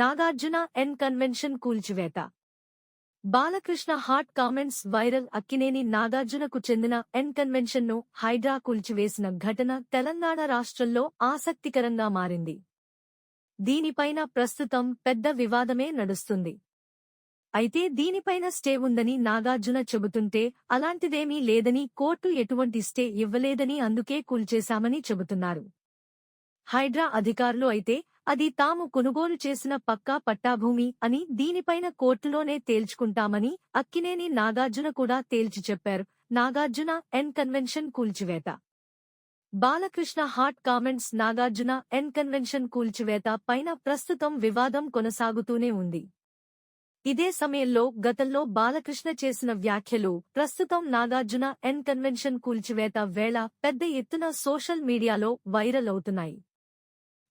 Nagarjuna N convention కూల్చివేత. Balakrishna hot comments viral Akkineni నాగార్జునకు చెందిన ఎన్ కన్వెన్షన్ను హైడ్రా కూల్చివేసిన ఘటన తెలంగాణ రాష్ట్రంలో ఆసక్తికరంగా మారింది. దీనిపైన ప్రస్తుతం పెద్ద వివాదమే నడుస్తుంది. అయితే దీనిపైన స్టే ఉందని నాగార్జున చెబుతుంటే అలాంటిదేమీ లేదని కోర్టు ఎటువంటి స్టే ఇవ్వలేదని అందుకే కూల్చేశామని చెబుతున్నారు. హైడ్రా అధికారులు అయితే అది తాము కొనుగోలు చేసిన పక్కా పట్టాభూమి అని దీనిపైన కోర్టులోనే తేల్చుకుంటామని అక్కినేని నాగార్జున కూడా తేల్చి చెప్పారు. నాగార్జున ఎన్ కన్వెన్షన్ కూల్చివేత. Balakrishna hot comments Nagarjuna N convention కూల్చివేత పైన ప్రస్తుతం వివాదం కొనసాగుతూనే ఉంది. ఇదే సమయంలో గతంలో బాలకృష్ణ చేసిన వ్యాఖ్యలు ప్రస్తుతం నాగార్జున ఎన్ కన్వెన్షన్ కూల్చివేత వేళ పెద్ద ఎత్తున సోషల్ మీడియాలో వైరల్ అవుతున్నాయి.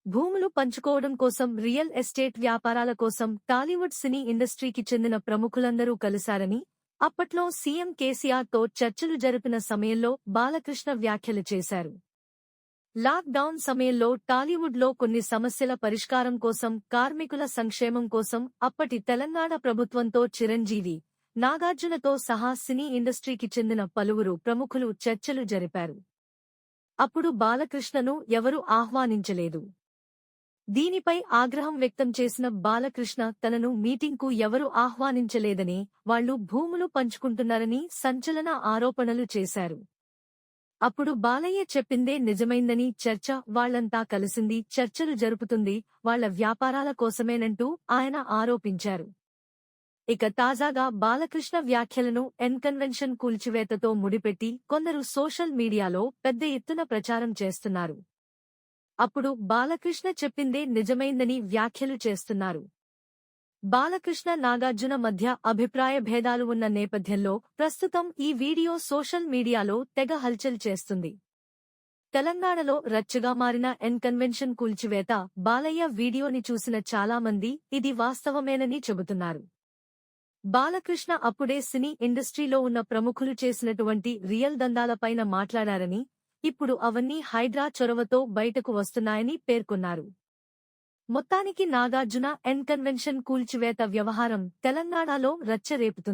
భూములు పంచుకోవడం కోసం రియల్ ఎస్టేట్ వ్యాపారాల కోసం టాలీవుడ్ సినీ ఇండస్ట్రీకి చెందిన ప్రముఖులందరూ కలిశారని అప్పట్లో సీఎం కేసీఆర్తో చర్చలు జరిపిన సమయంలో బాలకృష్ణ వ్యాఖ్యలు చేశారు. లాక్ డౌన్ సమయంలో టాలీవుడ్లో కొన్ని సమస్యల పరిష్కారం కోసం కార్మికుల సంక్షేమం కోసం అప్పటి తెలంగాణ ప్రభుత్వంతో చిరంజీవి నాగార్జునతో సహా సినీ ఇండస్ట్రీకి చెందిన పలువురు ప్రముఖులు చర్చలు జరిపారు. అప్పుడు బాలకృష్ణను ఎవరూ ఆహ్వానించలేదు. దీనిపై ఆగ్రహం వ్యక్తం చేసిన బాలకృష్ణ తనను మీటింగ్కు ఎవరు ఆహ్వానించలేదని వాళ్ళు భూములు పంచుకుంటున్నారని సంచలన ఆరోపణలు చేశారు. అప్పుడు బాలయ్య చెప్పిందే నిజమైందని చర్చ వాళ్ళంతా కలిసింది చర్చలు జరుపుతుంది వాళ్ళ వ్యాపారాల కోసమేనంటూ ఆయన ఆరోపించారు. ఇక తాజాగా బాలకృష్ణ వ్యాఖ్యలను ఎన్కన్వెన్షన్ కూల్చివేతతో ముడిపెట్టి కొందరు సోషల్ మీడియాలో పెద్ద ఎత్తున ప్రచారం చేస్తున్నారు. అప్పుడు బాలకృష్ణ చెప్పిందే నిజమైందని వ్యాఖ్యలు చేస్తున్నారు. బాలకృష్ణ నాగార్జున మధ్య అభిప్రాయ భేదాలు ఉన్న నేపథ్యంలో ప్రస్తుతం ఈ వీడియో సోషల్ మీడియాలో తెగ హల్చల్ చేస్తుంది. తెలంగాణలో రచ్చగా మారిన ఎన్ కన్వెన్షన్ కూల్చివేత బాలయ్య వీడియోని చూసిన చాలామంది ఇది వాస్తవమేనని చెబుతున్నారు. బాలకృష్ణ అప్పుడే సినీ ఇండస్ట్రీలో ఉన్న ప్రముఖులు చేసినటువంటి రియల్ దందాలపైన మాట్లాడారని ఇప్పుడు అవన్నీ హైడ్రా చొరవతో బయటకు వస్తున్నాయని పేర్కొన్నారు. మొత్తానికి నాగార్జున ఎన్ కన్వెన్షన్ కూల్చివేత వ్యవహారం తెలంగాణలో రచ్చరేపుతుంది.